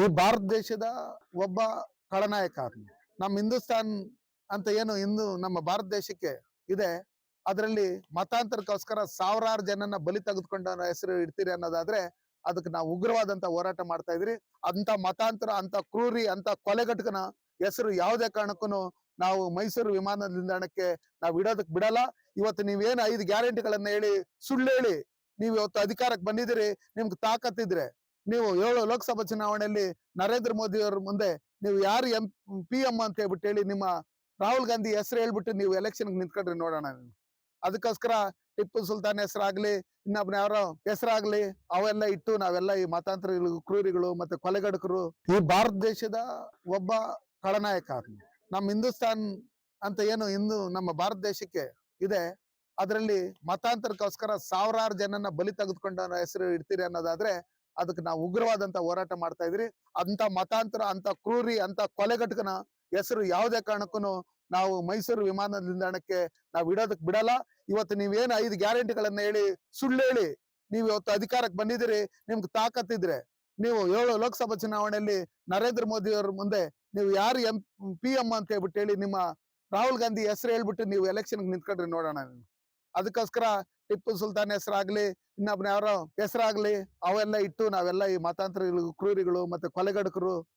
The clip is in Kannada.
ಈ ಭಾರತ ದೇಶದ ಒಬ್ಬ ಖಳನಾಯಕ ನಮ್ಮ ಹಿಂದೂಸ್ತಾನ್ ಅಂತ ಏನು ಇಂದು ನಮ್ಮ ಭಾರತ ದೇಶಕ್ಕೆ ಇದೆ, ಅದರಲ್ಲಿ ಮತಾಂತರಕ್ಕೋಸ್ಕರ ಸಾವಿರಾರು ಜನನ ಬಲಿ ತೆಗೆದುಕೊಂಡ ಹೆಸರು ಇಡ್ತೀರಿ ಅನ್ನೋದಾದ್ರೆ ಅದಕ್ಕೆ ನಾವು ಉಗ್ರವಾದಂತ ಹೋರಾಟ ಮಾಡ್ತಾ ಇದ್ರಿ. ಅಂತ ಮತಾಂತರ ಅಂತ ಕ್ರೂರಿ ಅಂತ ಕೊಲೆಗಟ್ಟಕನ ಹೆಸರು ಯಾವುದೇ ಕಾರಣಕ್ಕೂ ನಾವು ಮೈಸೂರು ವಿಮಾನ ನಿಲ್ದಾಣಕ್ಕೆ ನಾವು ಇಡೋದಕ್ ಬಿಡಲ್ಲ. ಇವತ್ತು ನೀವೇನು ಐದು ಗ್ಯಾರಂಟಿಗಳನ್ನ ಹೇಳಿ ಸುಳ್ಳು ಹೇಳಿ ನೀವು ಇವತ್ತು ಅಧಿಕಾರಕ್ಕೆ ಬಂದಿದ್ದೀರಿ, ನಿಮ್ಗೆ ತಾಕತ್ತಿದ್ರೆ ನೀವು ಏಳು ಲೋಕಸಭಾ ಚುನಾವಣೆಯಲ್ಲಿ ನರೇಂದ್ರ ಮೋದಿ ಅವ್ರ ಮುಂದೆ ನೀವು ಯಾರು ಎಂ, ಪಿ ಎಂ ಅಂತ ಹೇಳ್ಬಿಟ್ಟು ಹೇಳಿ ನಿಮ್ಮ ರಾಹುಲ್ ಗಾಂಧಿ ಹೆಸರು ಹೇಳ್ಬಿಟ್ಟು ನೀವು ಎಲೆಕ್ಷನ್ ನಿಂತ್ಕೊಂಡ್ರಿ ನೋಡೋಣ. ಅದಕ್ಕೋಸ್ಕರ ಟಿಪ್ಪು ಸುಲ್ತಾನ್ ಹೆಸರಾಗ್ಲಿ ಇನ್ನೊಬ್ನ ಯಾರೋ ಹೆಸರಾಗ್ಲಿ, ಅವೆಲ್ಲ ಇಟ್ಟು ನಾವೆಲ್ಲ ಈ ಮತಾಂತರಗಳು, ಕ್ರೂರಿಗಳು ಮತ್ತೆ ಕೊಲೆಗಡಕರು ಈ ಭಾರತ ದೇಶದ ಒಬ್ಬ ಖಳನಾಯಕ ನಮ್ಮ ಹಿಂದೂಸ್ತಾನ್ ಅಂತ ಏನು ಇಂದು ನಮ್ಮ ಭಾರತ ದೇಶಕ್ಕೆ ಇದೆ ಅದರಲ್ಲಿ ಮತಾಂತರಕ್ಕೋಸ್ಕರ ಸಾವಿರಾರು ಜನನ ಬಲಿ ತೆಗೆದುಕೊಂಡ ಹೆಸರು ಇಡ್ತೀರಿ ಅನ್ನೋದಾದ್ರೆ ಅದಕ್ಕೆ ನಾವು ಉಗ್ರವಾದಂತ ಹೋರಾಟ ಮಾಡ್ತಾ ಇದ್ರಿ ಅಂತ ಮತಾಂತರ ಅಂತ ಕ್ರೂರಿ ಅಂತ ಕೊಲೆಗಟ್ಟಕನ ಹೆಸರು ಯಾವುದೇ ಕಾರಣಕ್ಕೂ ನಾವು ಮೈಸೂರು ವಿಮಾನ ನಿಲ್ದಾಣಕ್ಕೆ ನಾವು ಇಡೋದಕ್ ಬಿಡಲ್ಲ ಇವತ್ತು ನೀವೇನು ಐದು ಗ್ಯಾರಂಟಿಗಳನ್ನ ಹೇಳಿ, ಸುಳ್ಳು ಹೇಳಿ, ನೀವು ಇವತ್ತು ಅಧಿಕಾರಕ್ಕೆ ಬಂದಿದ್ದೀರಿ, ನಿಮ್ಗೆ ತಾಕತ್ತಿದ್ರೆ ನೀವು ಏಳು ಲೋಕಸಭಾ ಚುನಾವಣೆಯಲ್ಲಿ ನರೇಂದ್ರ ಮೋದಿ ಅವ್ರ ಮುಂದೆ ನೀವು ಯಾರು ಎಂ, ಪಿ ಎಂ ಅಂತ ಹೇಳ್ಬಿಟ್ಟು ಹೇಳಿ ನಿಮ್ಮ ರಾಹುಲ್ ಗಾಂಧಿ ಹೆಸರು ಹೇಳ್ಬಿಟ್ಟು ನೀವು ಎಲೆಕ್ಷನ್ ನಿಂತ್ಕೊಂಡ್ರಿ ನೋಡೋಣ. ಅದಕ್ಕೋಸ್ಕರ ಟಿಪ್ಪು ಸುಲ್ತಾನ್ ಹೆಸರಾಗ್ಲಿ, ಇನ್ನೊಬ್ನ ಯಾರೋ ಹೆಸರಾಗ್ಲಿ, ಅವೆಲ್ಲ ಇಟ್ಟು ನಾವೆಲ್ಲ ಈ ಮತಾಂತರಗಳು, ಕ್ರೂರಿಗಳು ಮತ್ತೆ ಕೊಲೆಗಡಕರು